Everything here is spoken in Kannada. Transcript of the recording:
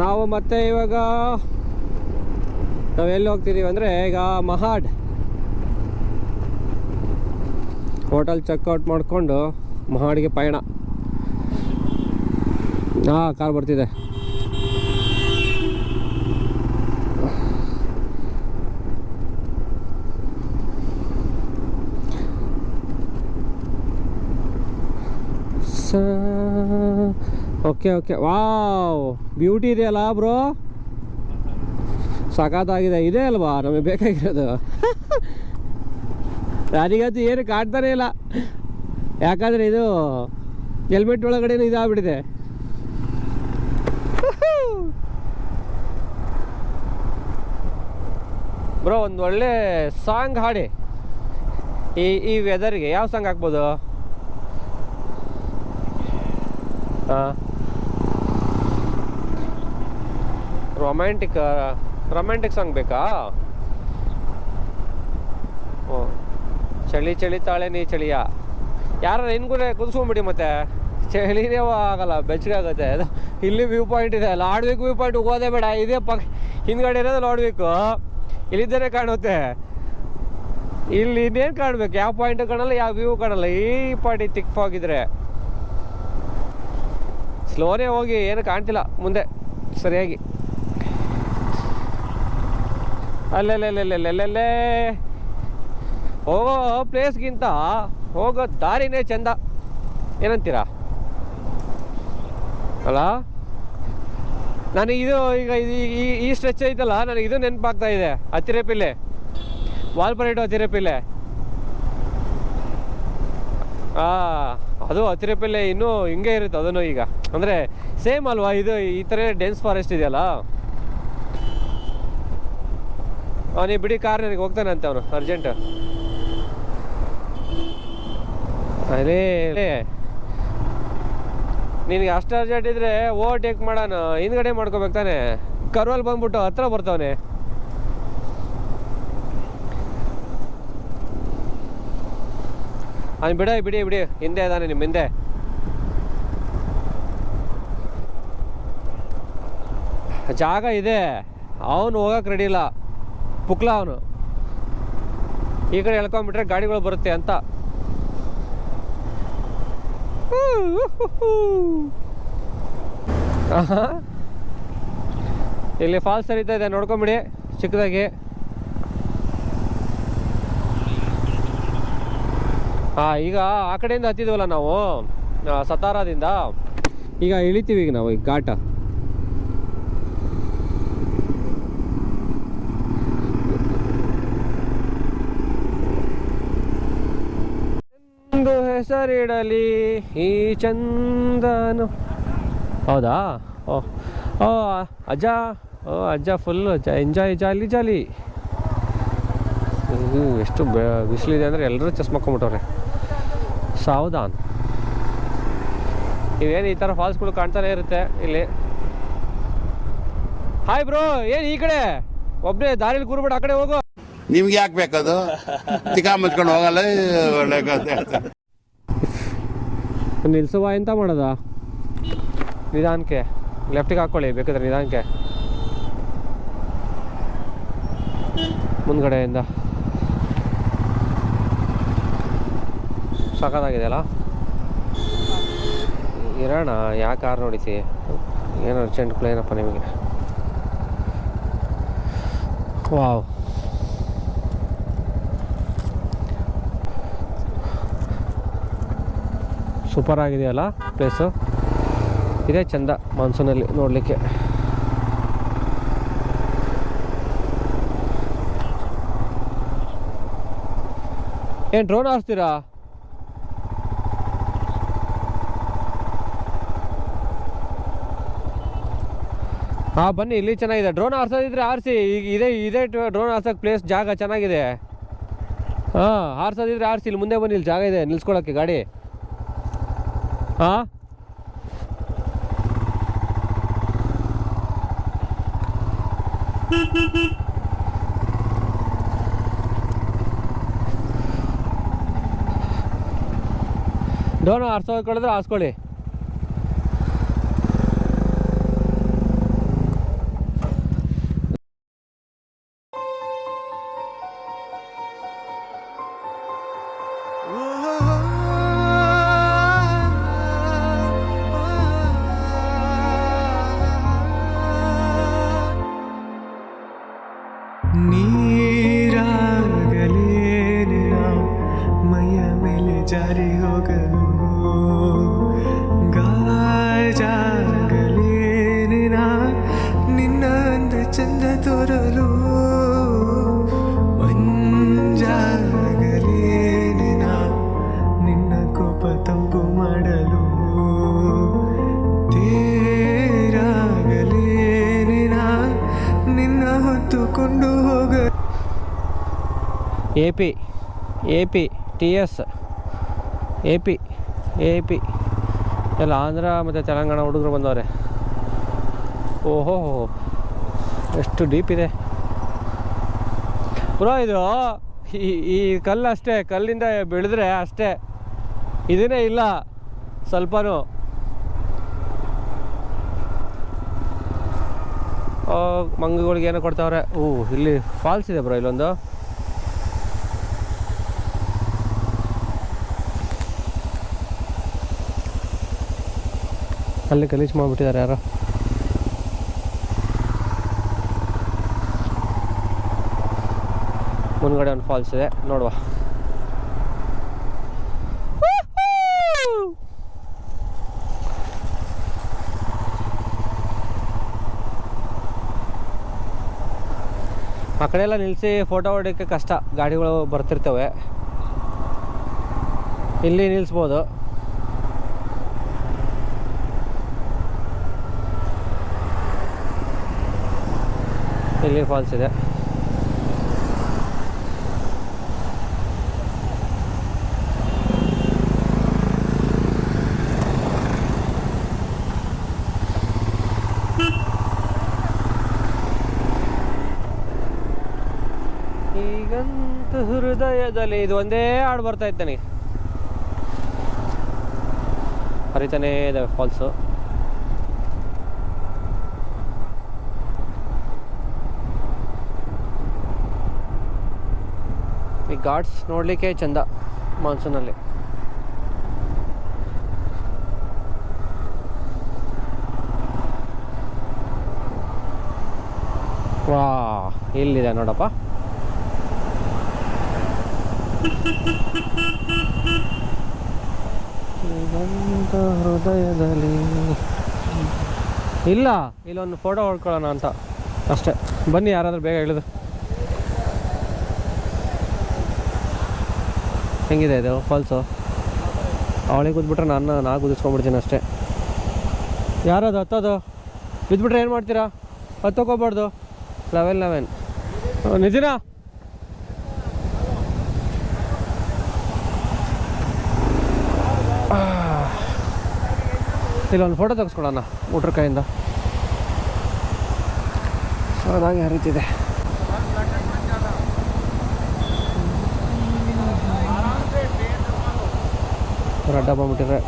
ನಾವು ಮತ್ತೆ ಇವಾಗ ನಾವು ಎಲ್ಲಿ ಹೋಗ್ತಿದ್ದೀವಿ ಅಂದರೆ ಈಗ ಮಹಾಡ್. ಹೋಟೆಲ್ ಚೆಕ್ಔಟ್ ಮಾಡಿಕೊಂಡು ಮಹಾಡಿಗೆ ಪಯಣ. ಹಾಂ ಕಾರ್ ಬರ್ತಿದೆ. Okay okay. ವಾವ್ ಬ್ಯೂಟಿ ಇದೆಯಲ್ಲ ಬ್ರೋ ಸಖತ್ತಾಗಿದೆ. ಇದೆ ಅಲ್ವಾ? ನಮಗೆ ಬೇಕಾಗಿರೋದು. ನನಗಂತೂ ಏನು ಕಾಡ್ತಾನೆ ಇಲ್ಲ. ಯಾಕಂದರೆ ಇದು ಹೆಲ್ಮೆಟ್ ಒಳಗಡೆನೂ ಇದಾಗ್ಬಿಟ್ಟಿದೆ. ಬ್ರೋ ಒಂದು ಒಳ್ಳೆ ಸಾಂಗ್ ಹಾಡಿ. ಈ ಈ ವೆದರ್ಗೆ ಯಾವ ಸಾಂಗ್ ಹಾಕ್ಬೋದು? ಹಾಂ ರೊಮ್ಯಾಂಟಿಕ್ ರೊಮ್ಯಾಂಟಿಕ್ ಸಾಂಗ್ ಬೇಕಾ? ಓ, ಚಳಿ ಚಳಿ ತಾಳೆ, ನೀ ಚಳಿಯ? ಯಾರ ಕೂಡ ಕುದಿಸ್ಕೊಂಬಿಡಿ ಮತ್ತೆ. ಚಳಿನೇ ಆಗಲ್ಲ, ಬೆಚ್ಚಗೆ ಆಗುತ್ತೆ. ಇಲ್ಲಿ ವ್ಯೂ ಪಾಯಿಂಟ್ ಇದೆ. ಲಾಡ್ವಿಕ್ ವ್ಯೂ ಪಾಯಿಂಟ್ ಹೋಗೋದೇ ಬೇಡ. ಇದೇ ಪಕ್, ಹಿಂದ್ಗಡೆ ಇರೋದು ಲಾಡ್ವಿಕ್ ಇಲ್ಲಿದ್ದೇನೆ ಕಾಣುತ್ತೆ. ಇಲ್ಲಿ ಇನ್ನೇನು ಕಾಣ್ಬೇಕು? ಯಾವ ಪಾಯಿಂಟ್ ಕಾಣಲ್ಲ, ಯಾವ ವ್ಯೂ ಕಾಣಲ್ಲ? ಈ ಪಾಯಿಂಟ್ ತಿಕ್ ಆಗಿದ್ರೆ ಸ್ಲೋನೇ ಹೋಗಿ, ಏನು ಕಾಣ್ತಿಲ್ಲ. ಮುಂದೆ, ಸರಿಯಾಗಿ. ಅಲ್ಲೆಲ್ಲೆಲ್ಲೆಲ್ಲೆಲ್ಲೆಲ್ಲೇ ಹೋಗೋ ಪ್ಲೇಸ್ಗಿಂತ ಹೋಗೋ ದಾರಿನೇ ಚೆಂದ ಏನಂತೀರಾ ಅಲ್ಲ ನನಗೆ ಇದು ಈಗ ಇದು ಈ- ಈ ಸ್ಟ್ರೆಚ್ ಐತಲ್ಲ ನನಗೆ ಇದು ನೆನಪಾಗ್ತಾ ಇದೆ ಹತ್ತಿರಪಿಲ್ಲೆ ವಾಲ್ಪರೇಟು ಹತ್ತಿರಪಿಲ್ಲೆ ಹಾಂ ಅದು ಹತ್ತಿರಪಿಲ್ಲೆ ಇನ್ನೂ ಹಿಂಗೆ ಇರುತ್ತೆ ಅದನ್ನು ಈಗ ಅಂದರೆ ಸೇಮ್ ಅಲ್ವಾ ಇದು ಈ ಥರ ಡೆನ್ಸ್ ಫಾರೆಸ್ಟ್ ಇದೆಯಲ್ಲ ನೀವು ಬಿಡಿ ಕಾರ್ ನನಗೆ ಹೋಗ್ತಾನಂತೆ ಅವನು ಅರ್ಜೆಂಟ್ ಅದೇ ನಿನಗೆ ಅಷ್ಟು ಅರ್ಜೆಂಟ್ ಇದ್ರೆ ಓವರ್ಟೇಕ್ ಮಾಡೋಣ, ಹಿಂದ್ಗಡೆ ಮಾಡ್ಕೋಬೇಕು ತಾನೆ. ಕರ್ವಲ್ಲಿ ಬಂದ್ಬಿಟ್ಟು ಹತ್ರ ಬರ್ತಾವನೆ. ಅವ್ನು ಬಿಡ, ಬಿಡಿ ಬಿಡಿ. ಹಿಂದೆ ಇದಾನೆ ನಿಮ್ಮ ಹಿಂದೆ. ಜಾಗ ಇದೆ. ಅವನು ಹೋಗಕ್ಕೆ ರೆಡಿ ಇಲ್ಲ. ಪುಕ್ಲ ಅವನು ಈ ಕಡೆ ಎಳ್ಕೊಂಡ್ಬಿಟ್ರೆ ಗಾಡಿಗಳು ಬರುತ್ತೆ ಅಂತ. ಇಲ್ಲಿ ಫಾಲ್ಸ್ ಸರಿತಾ ಇದೆ, ನೋಡ್ಕೊಂಬಿಡಿ, ಚಿಕ್ಕದಾಗಿ. ಹಾಂ ಈಗ ಆ ಕಡೆಯಿಂದ ಹತ್ತಿದ್ವಲ್ಲ ನಾವು ಸತಾರಾದಿಂದ. ಈಗ ಇಳಿತೀವಿ ಈಗ ನಾವು ಈಗ ಘಾಟ ಒಂದು ಹೆಸರಿಡಲಿ ಈ ಚಂದನು. ಹೌದಾ? ಓ ಓ, ಅಜ್ಜ ಓ, ಅಜ್ಜ ಫುಲ್ ಎಂಜಾಯ್ ಜಾಲಿ ಜಾಲಿ ಎಷ್ಟು ಬಿಸಿಲಿದೆ ಅಂದರೆ ಎಲ್ಲರೂ ಚಸ್ಮಕ್ಕೊಂಬಿಟ್ಟವ್ರೆ ಸಾವಧಾನ್. ಇವೇನು ಈ ಥರ ಫಾಲ್ಸ್ಗಳು ಕಾಣ್ತಾನೆ ಇರುತ್ತೆ ಇಲ್ಲಿ. ಹಾಯ್ ಬ್ರೋ ಏನು ಈ ಕಡೆ? ಒಬ್ಬನೇ ದಾರಿಲಿ ಕೂರ್ಬಿಟ್ಟು ಆ ಕಡೆ ಹೋಗು. ನಿಮ್ಗೆ ಯಾಕೆ ಬೇಕದು? ತಿಕಾ ಮುಚ್ಕೊಂಡು ಹೋಗಲ್ಲ, ಒಳ್ಳೆ. ನಿಲ್ಸುವ ಎಂತ ಮಾಡೋದ? ನಿಧಾನಕ್ಕೆ. ಲೆಫ್ಟಿಗೆ ಹಾಕ್ಕೊಳ್ಳಿ ಬೇಕಾದ್ರೆ ನಿಧಾನಕ್ಕೆ. ಮುಂದ್ಗಡೆಯಿಂದ. ಸಖತ್ತಾಗಿದೆ ಅಲ್ಲ ಇರೋಣ ಯಾಕೆ ಕಾರ್ ನೋಡಿಸಿ? ಏನು ಅರ್ಜೆಂಟ್ ಏನಪ್ಪ ನಿಮಗೆ. ವಾವ್ ಸೂಪರ್ ಆಗಿದೆಯಲ್ಲ ಪ್ಲೇಸು ಇದೇ ಚಂದ ಮಾನ್ಸೂನಲ್ಲಿ ನೋಡಲಿಕ್ಕೆ. ಏನು ಡ್ರೋನ್ ಹಾರಿಸ್ತೀರಾ? ಹಾಂ, ಬನ್ನಿ, ಇಲ್ಲಿ ಚೆನ್ನಾಗಿದೆ. ಡ್ರೋನ್ ಹಾರ್ಸೋದಿದ್ರೆ ಆರಿಸಿ ಈಗ ಇದೇ ಇದೇ ಡ್ರೋನ್ ಹಾರ್ಸೋಕೆ ಪ್ಲೇಸ್ ಜಾಗ ಚೆನ್ನಾಗಿದೆ. ಹಾಂ, ಹಾರ್ಸೋದಿದ್ರೆ ಆರಿಸಿ ಇಲ್ಲಿ ಮುಂದೆ ಬನ್ನಿ, ಇಲ್ಲಿ ಜಾಗ ಇದೆ, ನಿಲ್ಸ್ಕೊಳಕ್ಕೆ ಗಾಡಿ. ಹಾಂ ಡೋನು ಆರ್ಸೋಕೊಳ್ಳಿದ್ರೆ ಆರಿಸ್ಕೊಳ್ಳಿ ीरागले रा मया मेले जारीग A P A P T S A P A P ಎಲ್ಲ ಆಂಧ್ರ ಮತ್ತು ತೆಲಂಗಾಣ ಹುಡುಗರು ಬಂದವ್ರೆ. ಓಹೋ, ಎಷ್ಟು ಡೀಪ್ ಇದೆ. ಬ್ರೋ, ಇದು ಈ ಈ ಕಲ್ಲು ಅಷ್ಟೇ, ಕಲ್ಲಿಂದ ಬೆಳೆದ್ರೆ ಅಷ್ಟೇ. ಇದನ್ನೇ ಇಲ್ಲ, ಸ್ವಲ್ಪನೂ. ಮಂಗಗಳಿಗೆ ಏನೋ ಕೊಡ್ತಾವ್ರೆ. ಓ ಇಲ್ಲಿ ಫಾಲ್ಸ್ ಇದೆ ಬ್ರೋ ಇಲ್ಲೊಂದು. ಅಲ್ಲಿ ಗಲೀಜು ಮಾಡಿಬಿಟ್ಟಿದ್ದಾರೆ ಯಾರೋ. ಮುಂದ್ಗಡೆ ಒಂದು ಫಾಲ್ಸ್ ಇದೆ, ನೋಡುವ. ಆ ಕಡೆ ಎಲ್ಲ ನಿಲ್ಲಿಸಿ ಫೋಟೋ ಹೊಡಿಯೋಕ್ಕೆ ಕಷ್ಟ, ಗಾಡಿಗಳು ಬರ್ತಿರ್ತವೆ. ಇಲ್ಲಿ ನಿಲ್ಲಿಸ್ಬೋದು ಇಲ್ಲಿ ಫಾಲ್ಸ್ ಇದೆ. ಈಗಂತ ಹೃದಯದಲ್ಲಿ ಇದು ಒಂದೇ ಹಾಡು ಬರ್ತಾ ನನಗೆ. ಹರಿತಾನೇ ಇದೆ ಫಾಲ್ಸು ಘಾಟ್ಸ್ ನೋಡಲಿಕ್ಕೆ ಚಂದ ಮಾನ್ಸೂನಲ್ಲಿ. ವಾ ಇಲ್ಲಿದೆ ನೋಡಪ್ಪ? ಹೃದಯದಲ್ಲಿ. ಇಲ್ಲ ಇಲ್ಲೊಂದು ಫೋಟೋ ಹೊಡ್ಕೊಳ್ಳೋಣ ಅಂತ. ಅಷ್ಟೇ. ಬನ್ನಿ ಯಾರಾದರೂ ಬೇಗ ಇಳಿದು. ಹೆಂಗಿದೆ ಇದು ಫಾಲ್ಸು ಅವಳಿಗೆ ಕೂತ್ಬಿಟ್ರೆ ನಾನು ನಾನು ಕುದಿಸ್ಕೊಂಡ್ಬಿಡ್ತೀನಿ ಅಷ್ಟೇ. ಯಾರದು, ಹತ್ತೋದು? ಬಿದ್ದುಬಿಟ್ರೆ ಏನು ಮಾಡ್ತೀರಾ? ಹತ್ತೋಕೋಗ್ಬಾರ್ದು ಲೆವೆನ್ ಲೆವೆನ್. ನಿಜನಾ ಇಲ್ಲೊಂದು ಫೋಟೋ ತೆಗೆಸ್ಕೊಡೋಣ ಊಟ್ರ ಕೈಯಿಂದ. ಅದಾಗಿ ಹರಿತಿದೆ. ಅಡ್ಡ ಬಂದ್ಬಿಟ್ಟಿದ್ರೆ